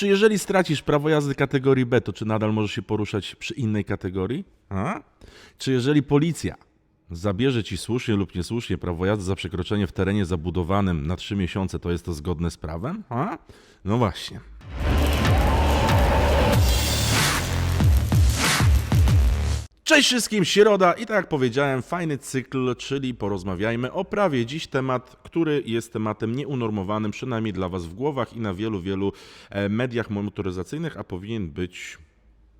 Czy jeżeli stracisz prawo jazdy kategorii B, to czy nadal możesz się poruszać przy innej kategorii? A? Czy jeżeli policja zabierze ci słusznie lub niesłusznie prawo jazdy za przekroczenie w terenie zabudowanym na 3 miesiące, to jest to zgodne z prawem? A? No właśnie. Cześć wszystkim, Środa i tak jak powiedziałem, fajny cykl, czyli porozmawiajmy o prawie. Dziś temat, który jest tematem nieunormowanym, przynajmniej dla Was w głowach i na wielu, wielu e, mediach motoryzacyjnych, a powinien być,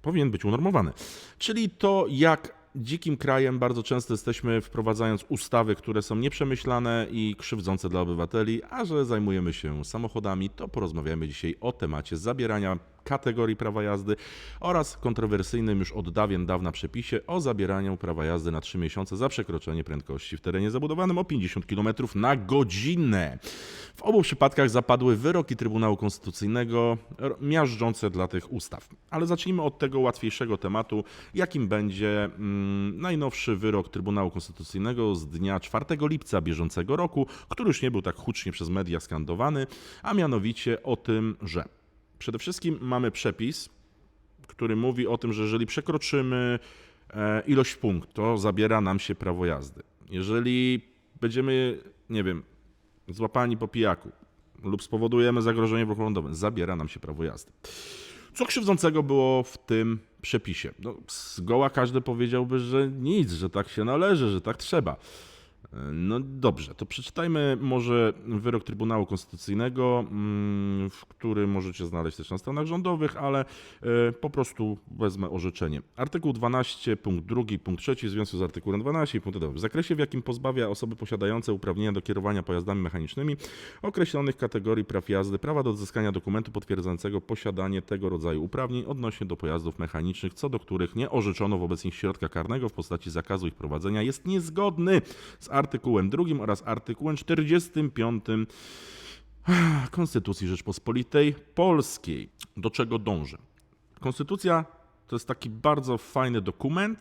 powinien być unormowany. Czyli to, jak dzikim krajem bardzo często jesteśmy wprowadzając ustawy, które są nieprzemyślane i krzywdzące dla obywateli, a że zajmujemy się samochodami, to porozmawiamy dzisiaj o temacie zabierania kategorii prawa jazdy oraz kontrowersyjnym już od dawien dawna przepisie o zabieraniu prawa jazdy na 3 miesiące za przekroczenie prędkości w terenie zabudowanym o 50 km na godzinę. W obu przypadkach zapadły wyroki Trybunału Konstytucyjnego miażdżące dla tych ustaw. Ale zacznijmy od tego łatwiejszego tematu, jakim będzie mm, najnowszy wyrok Trybunału Konstytucyjnego z dnia 4 lipca bieżącego roku, który już nie był tak hucznie przez media skandowany, a mianowicie o tym, że Przede wszystkim mamy przepis, który mówi o tym, że jeżeli przekroczymy e, ilość punktów, to zabiera nam się prawo jazdy. Jeżeli będziemy, nie wiem, złapani po pijaku lub spowodujemy zagrożenie w lądowym, zabiera nam się prawo jazdy. Co krzywdzącego było w tym przepisie? No, zgoła każdy powiedziałby, że nic, że tak się należy, że tak trzeba. No dobrze, to przeczytajmy może wyrok Trybunału Konstytucyjnego, mm, w który możecie znaleźć też na stronach rządowych, ale e, po prostu wezmę orzeczenie. Artykuł 12, punkt 2, punkt 3 w związku z artykułem 12 i punkt 2. W zakresie, w jakim pozbawia osoby posiadające uprawnienia do kierowania pojazdami mechanicznymi określonych kategorii praw jazdy prawa do odzyskania dokumentu potwierdzającego posiadanie tego rodzaju uprawnień odnośnie do pojazdów mechanicznych, co do których nie orzeczono wobec nich środka karnego w postaci zakazu ich prowadzenia, jest niezgodny z artykułem 2 oraz artykułem 45 Konstytucji Rzeczpospolitej Polskiej. Do czego dążę? Konstytucja to jest taki bardzo fajny dokument,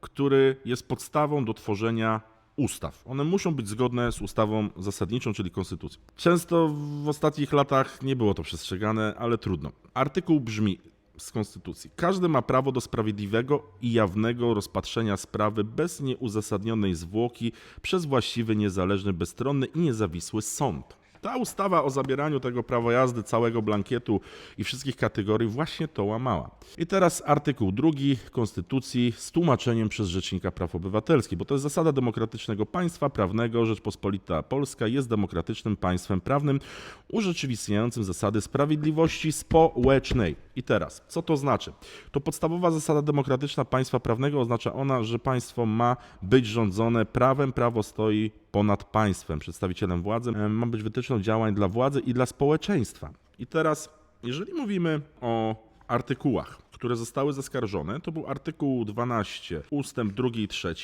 który jest podstawą do tworzenia ustaw. One muszą być zgodne z ustawą zasadniczą, czyli konstytucją. Często w ostatnich latach nie było to przestrzegane, ale trudno. Artykuł brzmi z konstytucji: Każdy ma prawo do sprawiedliwego i jawnego rozpatrzenia sprawy bez nieuzasadnionej zwłoki przez właściwy, niezależny, bezstronny i niezawisły sąd. Ta ustawa o zabieraniu tego prawa jazdy, całego blankietu i wszystkich kategorii właśnie to łamała. I teraz artykuł drugi Konstytucji z tłumaczeniem przez Rzecznika Praw Obywatelskich, bo to jest zasada demokratycznego państwa prawnego. Rzeczpospolita Polska jest demokratycznym państwem prawnym urzeczywistniającym zasady sprawiedliwości społecznej. I teraz, co to znaczy? To podstawowa zasada demokratyczna państwa prawnego oznacza ona, że państwo ma być rządzone prawem, prawo stoi ponad państwem. Przedstawicielem władzy e, ma być wytyczną działań dla władzy i dla społeczeństwa. I teraz, jeżeli mówimy o artykułach, które zostały zaskarżone, to był artykuł 12, ustęp 2 i 3.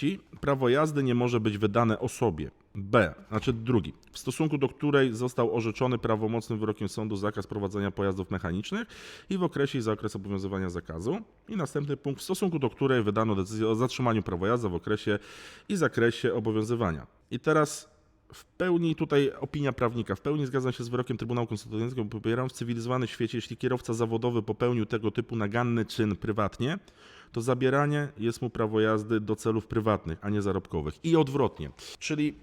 Prawo jazdy nie może być wydane osobie. B, znaczy drugi, w stosunku do której został orzeczony prawomocnym wyrokiem sądu zakaz prowadzenia pojazdów mechanicznych i w okresie i za okres obowiązywania zakazu. I następny punkt, w stosunku do której wydano decyzję o zatrzymaniu prawa jazdy w okresie i zakresie obowiązywania. I teraz w pełni tutaj opinia prawnika, w pełni zgadzam się z wyrokiem Trybunału Konstytucyjnego, bo popieram w cywilizowanym świecie, jeśli kierowca zawodowy popełnił tego typu naganny czyn prywatnie, to zabieranie jest mu prawo jazdy do celów prywatnych, a nie zarobkowych. I odwrotnie. Czyli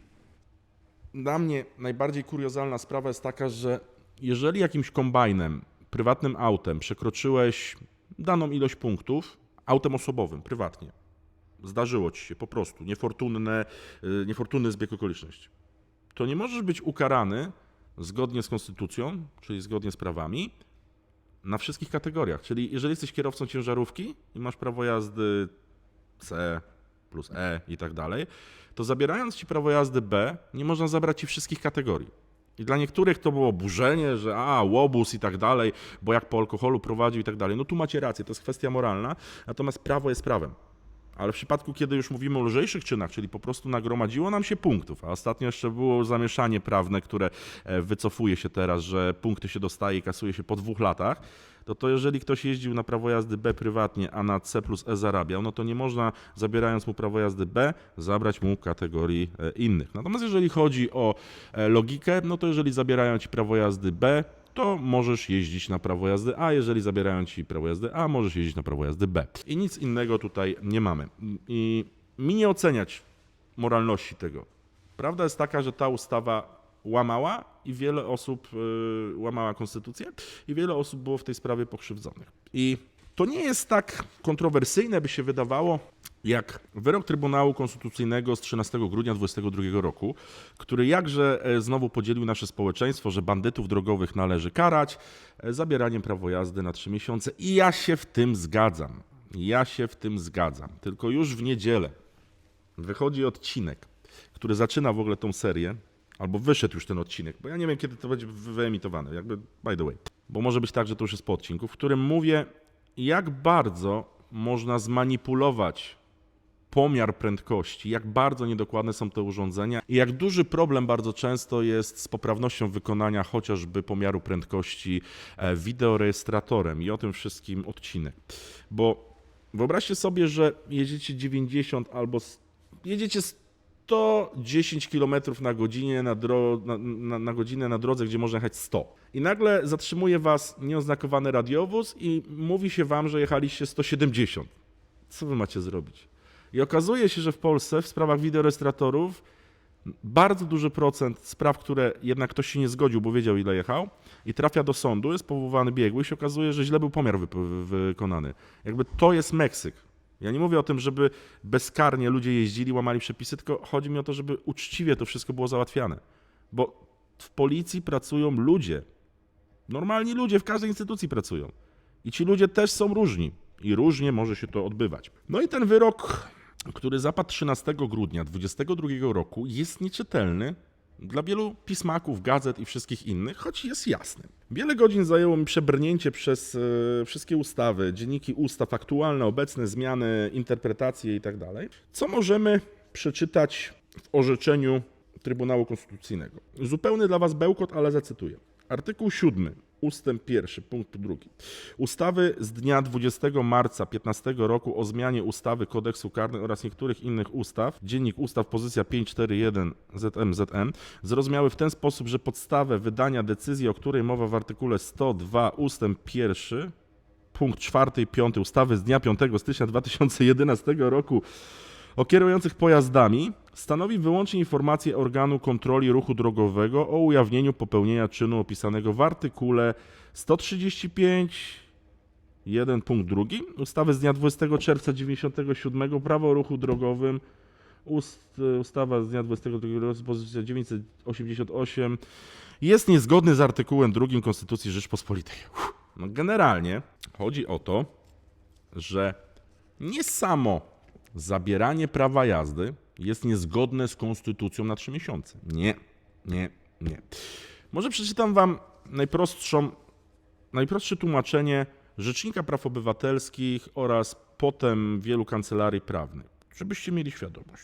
dla mnie najbardziej kuriozalna sprawa jest taka, że jeżeli jakimś kombajnem, prywatnym autem przekroczyłeś daną ilość punktów, autem osobowym, prywatnie, zdarzyło ci się po prostu, niefortunne, y, niefortunny zbieg okoliczności, to nie możesz być ukarany zgodnie z konstytucją, czyli zgodnie z prawami, na wszystkich kategoriach. Czyli jeżeli jesteś kierowcą ciężarówki i masz prawo jazdy C plus E i tak dalej, to zabierając ci prawo jazdy B, nie można zabrać ci wszystkich kategorii. I dla niektórych to było burzenie, że a, łobuz i tak dalej, bo jak po alkoholu prowadził i tak dalej. No tu macie rację, to jest kwestia moralna, natomiast prawo jest prawem. Ale w przypadku, kiedy już mówimy o lżejszych czynach, czyli po prostu nagromadziło nam się punktów, a ostatnio jeszcze było zamieszanie prawne, które e, wycofuje się teraz, że punkty się dostaje i kasuje się po dwóch latach, to to jeżeli ktoś jeździł na prawo jazdy B prywatnie, a na C plus E zarabiał, no to nie można, zabierając mu prawo jazdy B, zabrać mu kategorii e, innych. Natomiast jeżeli chodzi o e, logikę, no to jeżeli zabierają ci prawo jazdy B, to możesz jeździć na prawo jazdy A, jeżeli zabierają ci prawo jazdy A, możesz jeździć na prawo jazdy B. I nic innego tutaj nie mamy. I mi nie oceniać moralności tego. Prawda jest taka, że ta ustawa łamała i wiele osób y, łamała konstytucję i wiele osób było w tej sprawie pokrzywdzonych. I to nie jest tak kontrowersyjne, by się wydawało, jak wyrok Trybunału Konstytucyjnego z 13 grudnia 2022 roku, który jakże e, znowu podzielił nasze społeczeństwo, że bandytów drogowych należy karać e, zabieraniem prawa jazdy na 3 miesiące. I ja się w tym zgadzam. Ja się w tym zgadzam. Tylko już w niedzielę wychodzi odcinek, który zaczyna w ogóle tą serię, albo wyszedł już ten odcinek, bo ja nie wiem, kiedy to będzie wy- wyemitowane, jakby by the way. Bo może być tak, że to już jest po odcinku, w którym mówię, jak bardzo można zmanipulować pomiar prędkości, jak bardzo niedokładne są te urządzenia i jak duży problem bardzo często jest z poprawnością wykonania chociażby pomiaru prędkości e, wideorejestratorem i o tym wszystkim odcinek. Bo wyobraźcie sobie, że jedziecie 90 albo jedziecie 110 km na godzinę na, dro, na, na, na godzinę na drodze, gdzie można jechać 100. I nagle zatrzymuje was nieoznakowany radiowóz i mówi się wam, że jechaliście 170. Co wy macie zrobić? I okazuje się, że w Polsce w sprawach wideorejestratorów bardzo duży procent spraw, które jednak ktoś się nie zgodził, bo wiedział ile jechał i trafia do sądu, jest powołany biegły i się okazuje, że źle był pomiar wykonany. Jakby to jest Meksyk. Ja nie mówię o tym, żeby bezkarnie ludzie jeździli, łamali przepisy, tylko chodzi mi o to, żeby uczciwie to wszystko było załatwiane. Bo w policji pracują ludzie. Normalni ludzie w każdej instytucji pracują. I ci ludzie też są różni. I różnie może się to odbywać. No i ten wyrok, który zapadł 13 grudnia 2022 roku, jest nieczytelny dla wielu pismaków, gazet i wszystkich innych, choć jest jasny. Wiele godzin zajęło mi przebrnięcie przez e, wszystkie ustawy, dzienniki ustaw, aktualne, obecne zmiany, interpretacje itd. Co możemy przeczytać w orzeczeniu Trybunału Konstytucyjnego? Zupełny dla Was bełkot, ale zacytuję. Artykuł 7, ustęp 1, punkt 2. Ustawy z dnia 20 marca 15 roku o zmianie ustawy Kodeksu Karnego oraz niektórych innych ustaw, Dziennik Ustaw, pozycja 541 ZMZM, zrozumiały w ten sposób, że podstawę wydania decyzji, o której mowa w artykule 102 ustęp 1, punkt 4 i 5 ustawy z dnia 5 stycznia 2011 roku o kierujących pojazdami stanowi wyłącznie informację organu kontroli ruchu drogowego o ujawnieniu popełnienia czynu opisanego w artykule 135 1 punkt 2 ustawy z dnia 20 czerwca 97 Prawo o ruchu drogowym ust, ustawa z dnia 22 pozycja 988 jest niezgodny z artykułem 2 Konstytucji Rzeczpospolitej. Uff. No generalnie chodzi o to, że nie samo zabieranie prawa jazdy jest niezgodne z konstytucją na 3 miesiące. Nie, nie, nie. Może przeczytam wam najprostszą, najprostsze tłumaczenie Rzecznika Praw Obywatelskich oraz potem wielu kancelarii prawnych, żebyście mieli świadomość.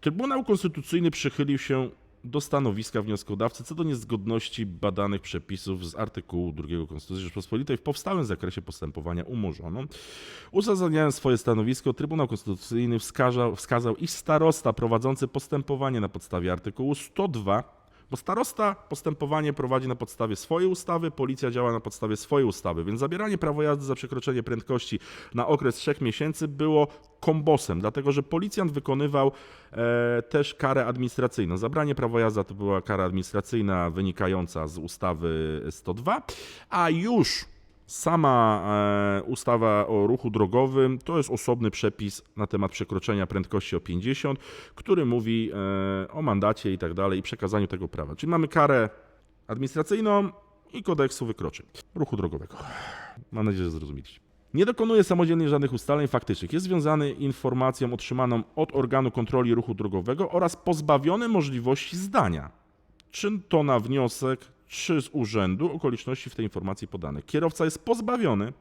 Trybunał Konstytucyjny przychylił się do stanowiska wnioskodawcy co do niezgodności badanych przepisów z artykułu 2 Konstytucji Rzeczpospolitej w powstałym zakresie postępowania umorzono. Uzasadniając swoje stanowisko, Trybunał Konstytucyjny wskazał, wskazał, iż starosta prowadzący postępowanie na podstawie artykułu 102, bo starosta postępowanie prowadzi na podstawie swojej ustawy, policja działa na podstawie swojej ustawy, więc zabieranie prawa jazdy za przekroczenie prędkości na okres 3 miesięcy było kombosem, dlatego że policjant wykonywał e, też karę administracyjną. Zabranie prawa jazdy to była kara administracyjna wynikająca z ustawy 102, a już Sama e, ustawa o ruchu drogowym to jest osobny przepis na temat przekroczenia prędkości o 50, który mówi e, o mandacie i tak dalej i przekazaniu tego prawa. Czyli mamy karę administracyjną i kodeksu wykroczeń ruchu drogowego. Mam nadzieję, że zrozumieliście. Nie dokonuje samodzielnie żadnych ustaleń faktycznych. Jest związany informacją otrzymaną od organu kontroli ruchu drogowego oraz pozbawiony możliwości zdania czy to na wniosek, czy z urzędu okoliczności w tej informacji podanych. Kierowca jest pozbawiony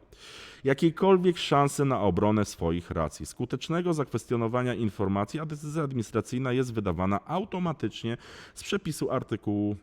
jakiejkolwiek szansy na obronę swoich racji, skutecznego zakwestionowania informacji, a decyzja administracyjna jest wydawana automatycznie z przepisu artykułu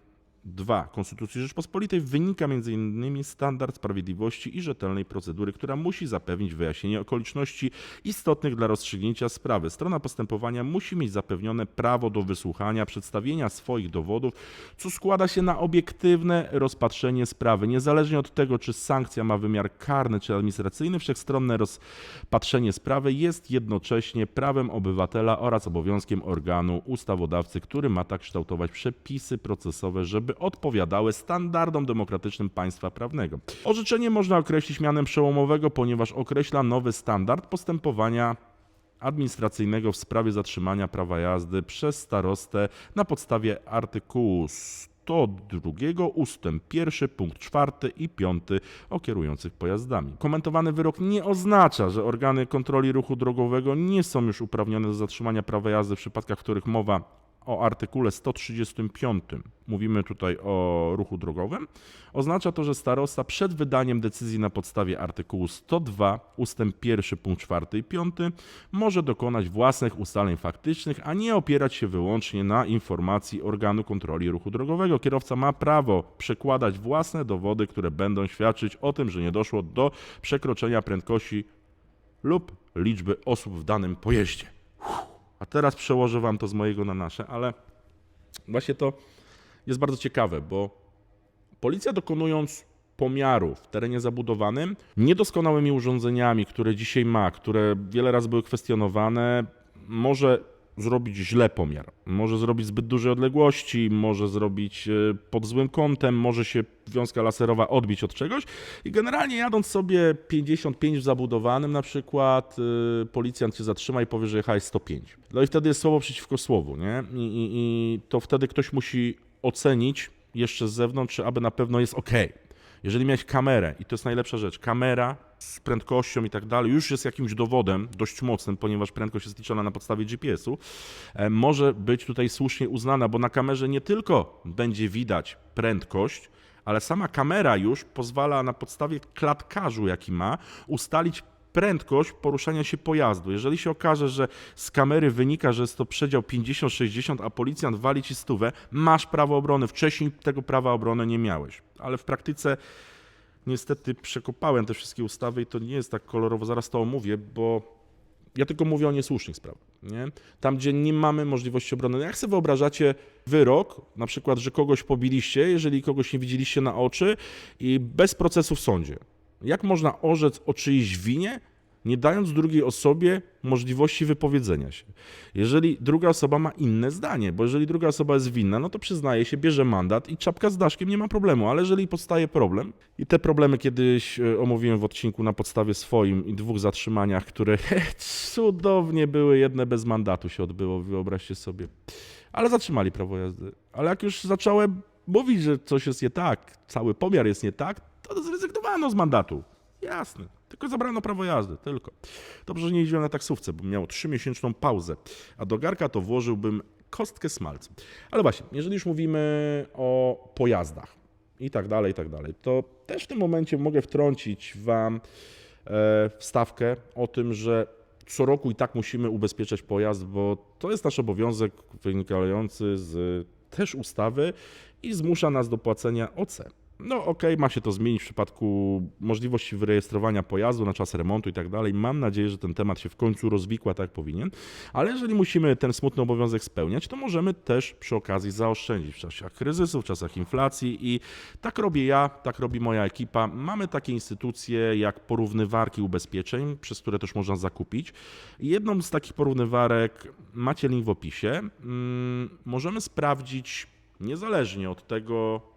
2 Konstytucji Rzeczpospolitej wynika m.in. standard sprawiedliwości i rzetelnej procedury, która musi zapewnić wyjaśnienie okoliczności istotnych dla rozstrzygnięcia sprawy. Strona postępowania musi mieć zapewnione prawo do wysłuchania, przedstawienia swoich dowodów, co składa się na obiektywne rozpatrzenie sprawy. Niezależnie od tego, czy sankcja ma wymiar karny czy administracyjny, wszechstronne rozpatrzenie sprawy jest jednocześnie prawem obywatela oraz obowiązkiem organu ustawodawcy, który ma tak kształtować przepisy procesowe, żeby odpowiadały standardom demokratycznym państwa prawnego. Orzeczenie można określić mianem przełomowego, ponieważ określa nowy standard postępowania administracyjnego w sprawie zatrzymania prawa jazdy przez starostę na podstawie artykułu 102 ustęp 1 punkt 4 i 5 o kierujących pojazdami. Komentowany wyrok nie oznacza, że organy kontroli ruchu drogowego nie są już uprawnione do zatrzymania prawa jazdy w przypadkach, w których mowa o artykule 135, mówimy tutaj o ruchu drogowym, oznacza to, że starosta przed wydaniem decyzji na podstawie artykułu 102 ustęp 1 punkt 4 i 5 może dokonać własnych ustaleń faktycznych, a nie opierać się wyłącznie na informacji organu kontroli ruchu drogowego. Kierowca ma prawo przekładać własne dowody, które będą świadczyć o tym, że nie doszło do przekroczenia prędkości lub liczby osób w danym pojeździe. A teraz przełożę wam to z mojego na nasze, ale właśnie to jest bardzo ciekawe, bo policja dokonując pomiaru w terenie zabudowanym niedoskonałymi urządzeniami, które dzisiaj ma, które wiele razy były kwestionowane, może zrobić źle pomiar. Może zrobić zbyt duże odległości, może zrobić e, pod złym kątem, może się wiązka laserowa odbić od czegoś. I generalnie jadąc sobie 55 w zabudowanym na przykład, y, policjant cię zatrzyma i powie, że jechałeś 105. No i wtedy jest słowo przeciwko słowu, nie? I, i, i to wtedy ktoś musi ocenić jeszcze z zewnątrz, czy aby na pewno jest ok. Jeżeli miałeś kamerę, i to jest najlepsza rzecz, kamera z prędkością i tak dalej, już jest jakimś dowodem dość mocnym, ponieważ prędkość jest liczona na podstawie GPS-u, e, może być tutaj słusznie uznana, bo na kamerze nie tylko będzie widać prędkość, ale sama kamera już pozwala na podstawie klatkarzu, jaki ma, ustalić prędkość poruszania się pojazdu. Jeżeli się okaże, że z kamery wynika, że jest to przedział 50-60, a policjant wali ci stówę, masz prawo obrony. Wcześniej tego prawa obrony nie miałeś. Ale w praktyce niestety przekopałem te wszystkie ustawy i to nie jest tak kolorowo, zaraz to omówię, bo ja tylko mówię o niesłusznych sprawach. Nie? Tam, gdzie nie mamy możliwości obrony. No jak sobie wyobrażacie wyrok, na przykład, że kogoś pobiliście, jeżeli kogoś nie widzieliście na oczy i bez procesu w sądzie. Jak można orzec o czyjejś winie, nie dając drugiej osobie możliwości wypowiedzenia się? Jeżeli druga osoba ma inne zdanie, bo jeżeli druga osoba jest winna, no to przyznaje się, bierze mandat i czapka z daszkiem nie ma problemu, ale jeżeli powstaje problem, i te problemy kiedyś e, omówiłem w odcinku na podstawie swoim i dwóch zatrzymaniach, które cudownie były, jedne bez mandatu się odbyło, wyobraźcie sobie. Ale zatrzymali prawo jazdy. Ale jak już zacząłem mówić, że coś jest nie tak, cały pomiar jest nie tak, to zrezygnowano z mandatu. Jasne. Tylko zabrano prawo jazdy, tylko. Dobrze, że nie jeździłem na taksówce, bo miał trzymiesięczną pauzę, a do garka to włożyłbym kostkę smalcu. Ale właśnie, jeżeli już mówimy o pojazdach i tak dalej, i tak dalej, to też w tym momencie mogę wtrącić Wam e, wstawkę o tym, że co roku i tak musimy ubezpieczać pojazd, bo to jest nasz obowiązek wynikający z też ustawy i zmusza nas do płacenia OC. No okej, ma się to zmienić w przypadku możliwości wyrejestrowania pojazdu na czas remontu i tak dalej. Mam nadzieję, że ten temat się w końcu rozwikła tak jak powinien, ale jeżeli musimy ten smutny obowiązek spełniać, to możemy też przy okazji zaoszczędzić w czasach kryzysu, w czasach inflacji i tak robię ja, tak robi moja ekipa. Mamy takie instytucje jak porównywarki ubezpieczeń, przez które też można zakupić. Jedną z takich porównywarek macie link w opisie. Mm, możemy sprawdzić niezależnie od tego,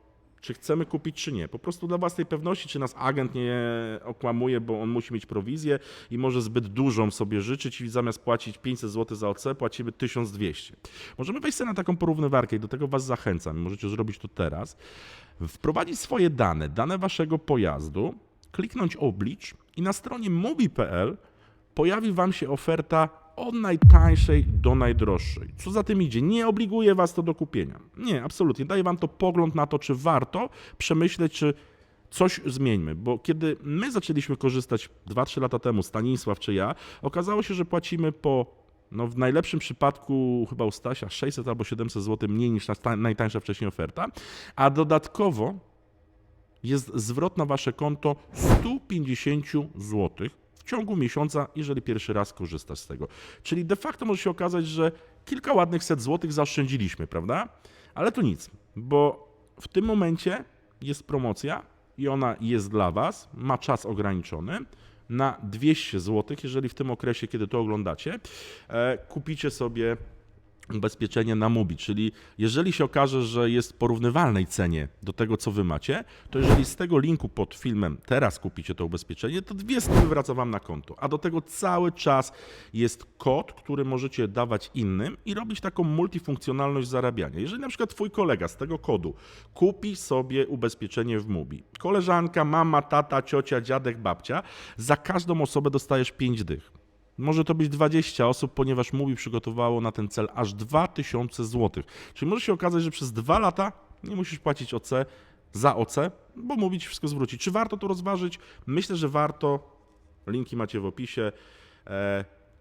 czy chcemy kupić, czy nie. Po prostu dla własnej pewności, czy nas agent nie okłamuje, bo on musi mieć prowizję i może zbyt dużą sobie życzyć i zamiast płacić 500 zł za OC, płacimy 1200. Możemy wejść sobie na taką porównywarkę i do tego Was zachęcam. Możecie zrobić to teraz. Wprowadzić swoje dane, dane Waszego pojazdu, kliknąć oblicz i na stronie mobi.pl pojawi Wam się oferta od najtańszej do najdroższej. Co za tym idzie? Nie obliguje Was to do kupienia. Nie, absolutnie. Daje Wam to pogląd na to, czy warto przemyśleć, czy coś zmieńmy, bo kiedy my zaczęliśmy korzystać 2-3 lata temu, Stanisław czy ja, okazało się, że płacimy po no w najlepszym przypadku chyba u Stasia 600 albo 700 zł mniej niż ta- najtańsza wcześniej oferta, a dodatkowo jest zwrot na wasze konto 150 zł w ciągu miesiąca, jeżeli pierwszy raz korzystasz z tego. Czyli de facto może się okazać, że kilka ładnych set złotych zaoszczędziliśmy, prawda? Ale to nic, bo w tym momencie jest promocja i ona jest dla was, ma czas ograniczony na 200 zł, jeżeli w tym okresie, kiedy to oglądacie, e, kupicie sobie ubezpieczenie na Mubi, czyli jeżeli się okaże, że jest porównywalnej cenie do tego, co wy macie, to jeżeli z tego linku pod filmem teraz kupicie to ubezpieczenie, to dwie stówy wraca wam na konto, a do tego cały czas jest kod, który możecie dawać innym i robić taką multifunkcjonalność zarabiania. Jeżeli na przykład twój kolega z tego kodu kupi sobie ubezpieczenie w Mubi, koleżanka, mama, tata, ciocia, dziadek, babcia, za każdą osobę dostajesz 5 dych. Może to być 20 osób, ponieważ Mubi przygotowało na ten cel aż 2000 zł. Czyli może się okazać, że przez dwa lata nie musisz płacić OC za OC, bo Mubi ci wszystko zwróci. Czy warto to rozważyć? Myślę, że warto. Linki macie w opisie.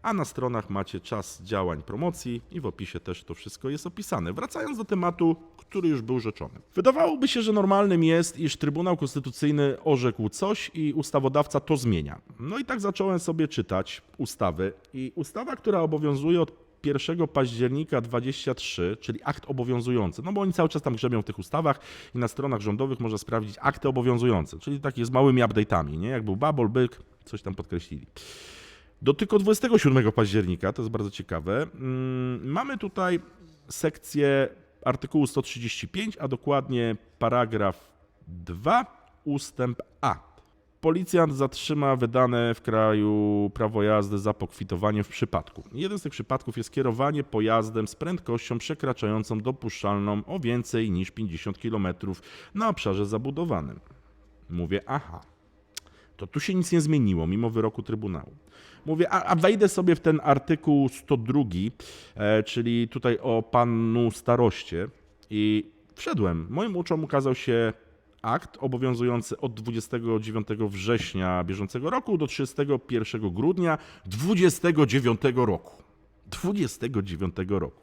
A na stronach macie czas działań promocji i w opisie też to wszystko jest opisane. Wracając do tematu, który już był rzeczony. Wydawałoby się, że normalnym jest, iż Trybunał Konstytucyjny orzekł coś i ustawodawca to zmienia. No i tak zacząłem sobie czytać ustawy i ustawa, która obowiązuje od 1 października 23, czyli akt obowiązujący, no bo oni cały czas tam grzebią w tych ustawach i na stronach rządowych można sprawdzić akty obowiązujące, czyli takie z małymi update'ami, nie? Jak był Babol, Byk, coś tam podkreślili. Do tylko 27 października, to jest bardzo ciekawe, mm, mamy tutaj sekcję artykułu 135, a dokładnie paragraf 2, ustęp A. Policjant zatrzyma wydane w kraju prawo jazdy za pokwitowanie w przypadku. Jeden z tych przypadków jest kierowanie pojazdem z prędkością przekraczającą dopuszczalną o więcej niż 50 km na obszarze zabudowanym. Mówię, aha, to tu się nic nie zmieniło, mimo wyroku Trybunału. Mówię, a, a wejdę sobie w ten artykuł 102, e, czyli tutaj o panu staroście i wszedłem. Moim oczom ukazał się akt obowiązujący od 29 września bieżącego roku do 31 grudnia 29 roku. 29 roku.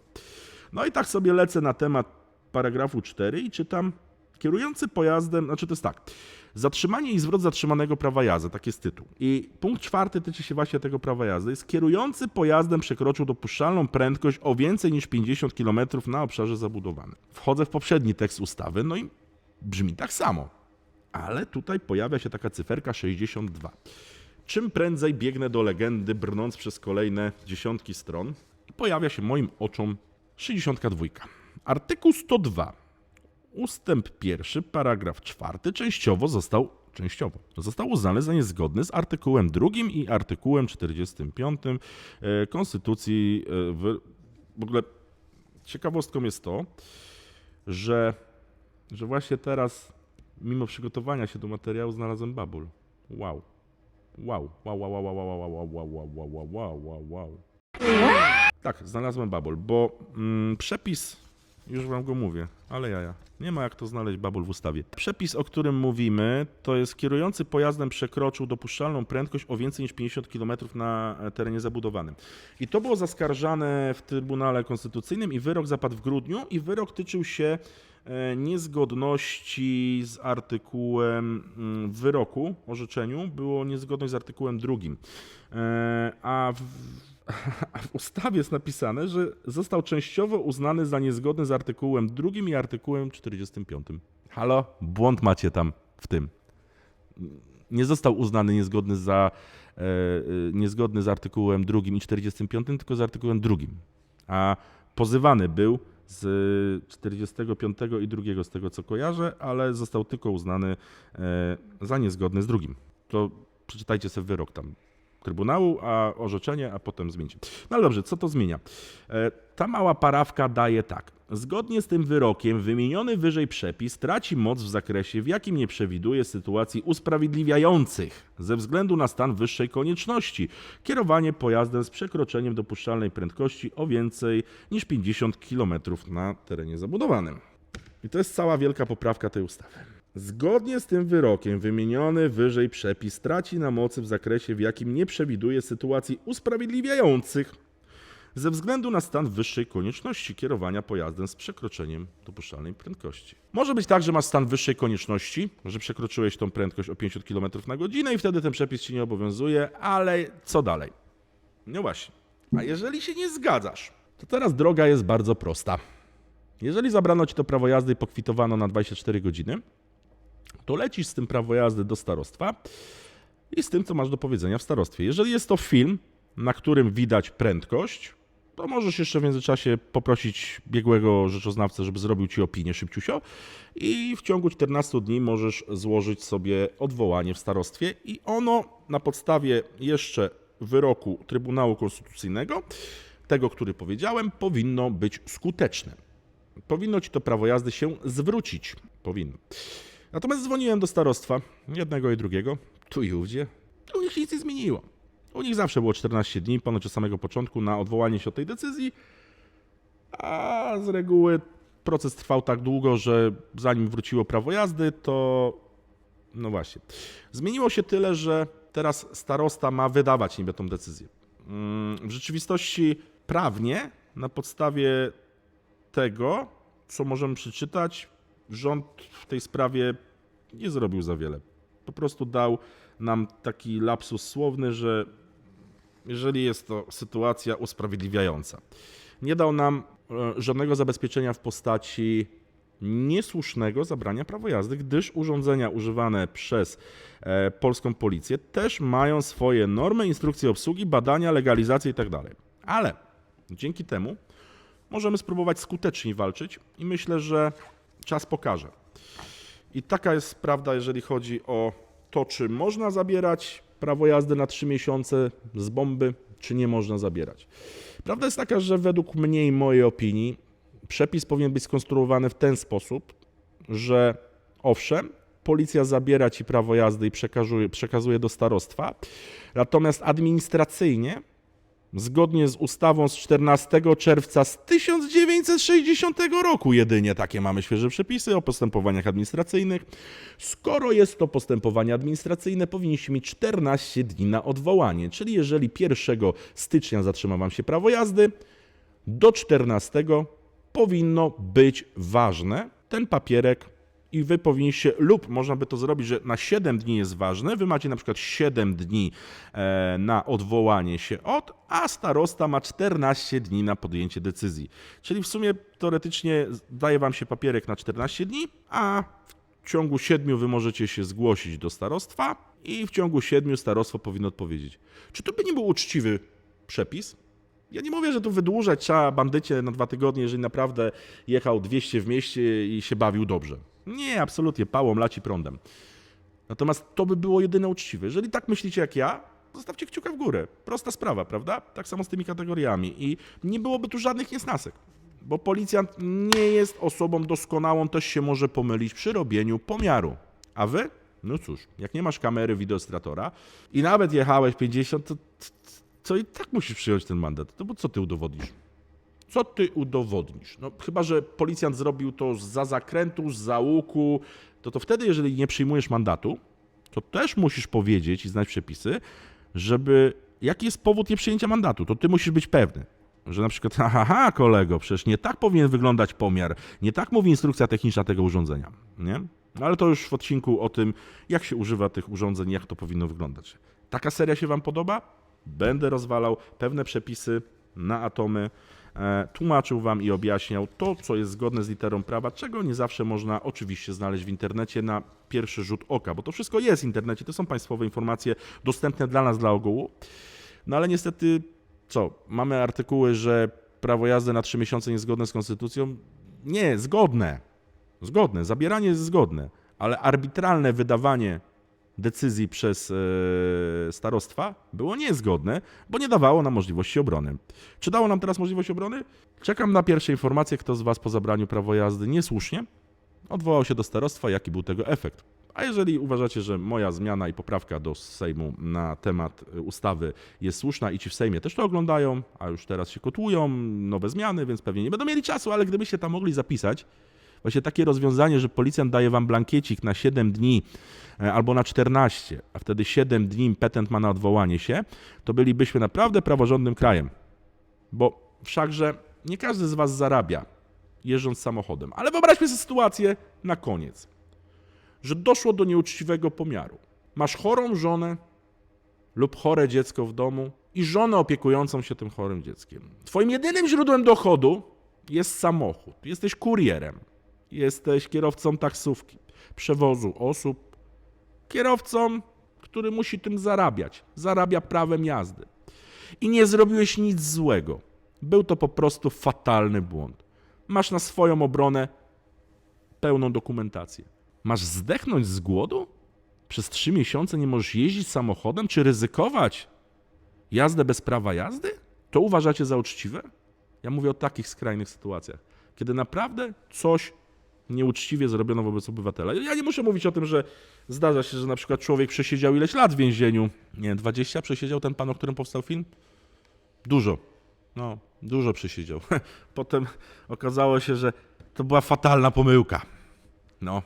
No i tak sobie lecę na temat paragrafu 4 i czytam kierujący pojazdem, znaczy to jest tak. Zatrzymanie i zwrot zatrzymanego prawa jazdy, tak jest tytuł. I punkt czwarty tyczy się właśnie tego prawa jazdy. Jest kierujący pojazdem przekroczył dopuszczalną prędkość o więcej niż 50 km na obszarze zabudowanym. Wchodzę w poprzedni tekst ustawy, no i brzmi tak samo. Ale tutaj pojawia się taka cyferka 62. Czym prędzej biegnę do legendy, brnąc przez kolejne dziesiątki stron, i pojawia się moim oczom 62. Artykuł 102 ustęp pierwszy, paragraf czwarty częściowo został częściowo został uznany za niezgodny z artykułem drugim i artykułem 45 e, Konstytucji. e, W, w ogóle ciekawostką jest to, że, że właśnie teraz, mimo przygotowania się do materiału, znalazłem babul. Wow. Wow, wow, wow, wow, wow, wow, wow, wow, wow, wow, wow, wow, wow. Tak, znalazłem babul, bo mm, przepis, już wam go mówię, ale jaja, nie ma jak to znaleźć babul w ustawie. Przepis, o którym mówimy, to jest kierujący pojazdem przekroczył dopuszczalną prędkość o więcej niż 50 km na terenie zabudowanym. I to było zaskarżane w Trybunale Konstytucyjnym i wyrok zapadł w grudniu i wyrok tyczył się e, niezgodności z artykułem mm, w wyroku, orzeczeniu, było niezgodność z artykułem drugim. E, A w, w ustawie jest napisane, że został częściowo uznany za niezgodny z artykułem drugim i artykułem 45. Halo? Błąd macie tam w tym. Nie został uznany niezgodny, za, e, e, niezgodny z artykułem drugim i 45, tylko z artykułem drugim. A pozywany był z 45 i drugiego, z tego co kojarzę, ale został tylko uznany e, za niezgodny z drugim. To przeczytajcie sobie wyrok tam Trybunału, a orzeczenie, a potem zmieńcie. No ale dobrze, co to zmienia? E, Ta mała parawka daje tak. Zgodnie z tym wyrokiem wymieniony wyżej przepis traci moc w zakresie, w jakim nie przewiduje sytuacji usprawiedliwiających ze względu na stan wyższej konieczności kierowanie pojazdem z przekroczeniem dopuszczalnej prędkości o więcej niż 50 km na terenie zabudowanym. I to jest cała wielka poprawka tej ustawy. Zgodnie z tym wyrokiem wymieniony wyżej przepis traci na mocy w zakresie, w jakim nie przewiduje sytuacji usprawiedliwiających ze względu na stan wyższej konieczności kierowania pojazdem z przekroczeniem dopuszczalnej prędkości. Może być tak, że masz stan wyższej konieczności, że przekroczyłeś tą prędkość o 50 km na godzinę i wtedy ten przepis ci nie obowiązuje, ale co dalej? No właśnie. A jeżeli się nie zgadzasz, to teraz droga jest bardzo prosta. Jeżeli zabrano ci to prawo jazdy i pokwitowano na 24 godziny, to lecisz z tym prawo jazdy do starostwa i z tym, co masz do powiedzenia w starostwie. Jeżeli jest to film, na którym widać prędkość, to możesz jeszcze w międzyczasie poprosić biegłego rzeczoznawcę, żeby zrobił ci opinię szybciusio i w ciągu 14 dni możesz złożyć sobie odwołanie w starostwie i ono na podstawie jeszcze wyroku Trybunału Konstytucyjnego, tego, który powiedziałem, powinno być skuteczne. Powinno ci to prawo jazdy się zwrócić. Powinno. Natomiast dzwoniłem do starostwa, jednego i drugiego, tu i ówdzie. U nich nic nie zmieniło. U nich zawsze było 14 dni, ponoć od samego początku, na odwołanie się od tej decyzji, a z reguły proces trwał tak długo, że zanim wróciło prawo jazdy, to no właśnie. Zmieniło się tyle, że teraz starosta ma wydawać niby tą decyzję. Mm, W rzeczywistości prawnie, na podstawie tego, co możemy przeczytać, rząd w tej sprawie nie zrobił za wiele. Po prostu dał nam taki lapsus słowny, że jeżeli jest to sytuacja usprawiedliwiająca. Nie dał nam e, żadnego zabezpieczenia w postaci niesłusznego zabrania prawa jazdy, gdyż urządzenia używane przez e, polską policję też mają swoje normy, instrukcje obsługi, badania, legalizacje itd. Ale dzięki temu możemy spróbować skuteczniej walczyć i myślę, że czas pokaże. I taka jest prawda, jeżeli chodzi o to, czy można zabierać prawo jazdy na 3 miesiące z bomby, czy nie można zabierać. Prawda jest taka, że według mnie i mojej opinii przepis powinien być skonstruowany w ten sposób, że owszem, policja zabiera ci prawo jazdy i przekazuje, przekazuje do starostwa, natomiast administracyjnie Zgodnie z ustawą z 14 czerwca z 1960 roku jedynie takie mamy świeże przepisy o postępowaniach administracyjnych. Skoro jest to postępowanie administracyjne, powinniście mieć 14 dni na odwołanie, czyli jeżeli 1 stycznia zatrzyma wam się prawo jazdy, do 14 powinno być ważne ten papierek i wy powinniście, lub można by to zrobić, że na 7 dni jest ważne, wy macie na przykład 7 dni e, na odwołanie się od, a starosta ma 14 dni na podjęcie decyzji. Czyli w sumie teoretycznie daje wam się papierek na 14 dni, a w ciągu 7 wy możecie się zgłosić do starostwa i w ciągu 7 starostwo powinno odpowiedzieć. Czy to by nie był uczciwy przepis? Ja nie mówię, że tu wydłużać trzeba bandycie na dwa tygodnie, jeżeli naprawdę jechał 200 w mieście i się bawił dobrze. Nie, absolutnie, pałą, laci prądem. Natomiast to by było jedyne uczciwe. Jeżeli tak myślicie jak ja, zostawcie kciuka w górę. Prosta sprawa, prawda? Tak samo z tymi kategoriami. I nie byłoby tu żadnych niesnasek. Bo policjant nie jest osobą doskonałą, też się może pomylić przy robieniu pomiaru. A wy? No cóż, jak nie masz kamery wideostratora i nawet jechałeś 50, to, to i tak musisz przyjąć ten mandat. To bo co ty udowodnisz? Co ty udowodnisz? No chyba, że policjant zrobił to za zakrętu, za łuku, to to wtedy, jeżeli nie przyjmujesz mandatu, to też musisz powiedzieć i znać przepisy, żeby jaki jest powód nieprzyjęcia mandatu, to ty musisz być pewny. Że na przykład, haha, kolego, przecież nie tak powinien wyglądać pomiar, nie tak mówi instrukcja techniczna tego urządzenia, nie? No ale to już w odcinku o tym, jak się używa tych urządzeń, jak to powinno wyglądać. Taka seria się Wam podoba? Będę rozwalał pewne przepisy na atomy, tłumaczył Wam i objaśniał to, co jest zgodne z literą prawa, czego nie zawsze można oczywiście znaleźć w internecie na pierwszy rzut oka, bo to wszystko jest w internecie, to są państwowe informacje dostępne dla nas, dla ogółu. No ale niestety, co? Mamy artykuły, że prawo jazdy na 3 miesiące niezgodne z konstytucją? Nie, zgodne. Zgodne. Zabieranie jest zgodne, ale arbitralne wydawanie decyzji przez e, starostwa było niezgodne, bo nie dawało nam możliwości obrony. Czy dało nam teraz możliwość obrony? Czekam na pierwsze informacje, kto z Was po zabraniu prawa jazdy niesłusznie odwołał się do starostwa, jaki był tego efekt. A jeżeli uważacie, że moja zmiana i poprawka do Sejmu na temat y, ustawy jest słuszna i ci w Sejmie też to oglądają, a już teraz się kotłują nowe zmiany, więc pewnie nie będą mieli czasu, ale gdybyście tam mogli zapisać, właśnie takie rozwiązanie, że policjant daje wam blankiecik na 7 dni e, albo na 14, a wtedy 7 dni petent ma na odwołanie się, to bylibyśmy naprawdę praworządnym krajem. Bo wszakże nie każdy z Was zarabia jeżdżąc samochodem. Ale wyobraźmy sobie sytuację na koniec, że doszło do nieuczciwego pomiaru. Masz chorą żonę lub chore dziecko w domu i żonę opiekującą się tym chorym dzieckiem. Twoim jedynym źródłem dochodu jest samochód. Jesteś kurierem, jesteś kierowcą taksówki, przewozu osób, kierowcą, który musi tym zarabiać. Zarabia prawem jazdy. I nie zrobiłeś nic złego. Był to po prostu fatalny błąd. Masz na swoją obronę pełną dokumentację. Masz zdechnąć z głodu? Przez trzy miesiące nie możesz jeździć samochodem czy ryzykować jazdę bez prawa jazdy? To uważacie za uczciwe? Ja mówię o takich skrajnych sytuacjach, kiedy naprawdę coś nieuczciwie zrobiono wobec obywatela. Ja nie muszę mówić o tym, że zdarza się, że na przykład człowiek przesiedział ileś lat w więzieniu. Nie, 20 przesiedział ten pan, o którym powstał film? Dużo. No, dużo przesiedział. Potem okazało się, że to była fatalna pomyłka. No,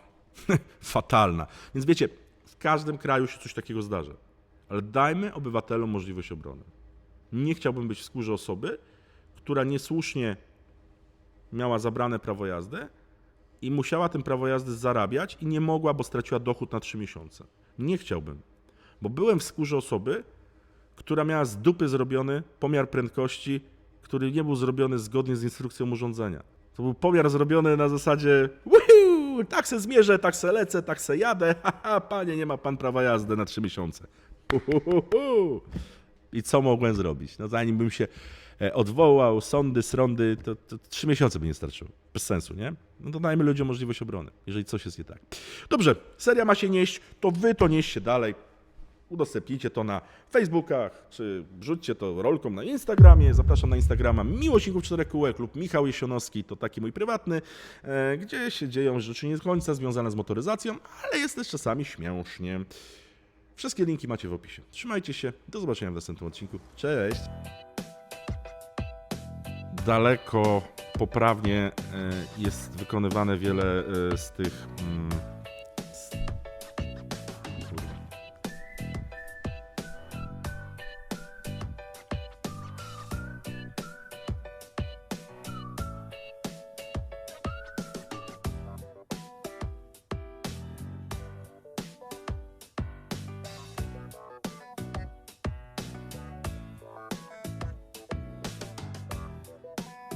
fatalna. Więc wiecie, w każdym kraju się coś takiego zdarza. Ale dajmy obywatelom możliwość obrony. Nie chciałbym być w skórze osoby, która niesłusznie miała zabrane prawo jazdy i musiała tym prawo jazdy zarabiać i nie mogła, bo straciła dochód na 3 miesiące. Nie chciałbym, bo byłem w skórze osoby, która miała z dupy zrobiony pomiar prędkości, który nie był zrobiony zgodnie z instrukcją urządzenia. To był pomiar zrobiony na zasadzie Woohoo! tak se zmierzę, tak se lecę, tak se jadę, haha, panie, nie ma pan prawa jazdy na 3 miesiące. I co mogłem zrobić? No zanim bym się e, odwołał, sądy, to, to trzy miesiące by nie starczyło. Bez sensu, nie? No to dajmy ludziom możliwość obrony, jeżeli coś jest nie tak. Dobrze, seria ma się nieść, to wy to nieście dalej. Udostępnijcie to na Facebookach, czy wrzućcie to rolką na Instagramie. Zapraszam na Instagrama Miłośników 4 kółek lub Michał Jesionowski, to taki mój prywatny, e, gdzie się dzieją rzeczy nie do końca związane z motoryzacją, ale jest też czasami śmiesznie. Wszystkie linki macie w opisie. Trzymajcie się, do zobaczenia w następnym odcinku. Cześć! Daleko poprawnie e, jest wykonywane wiele e, z tych mm,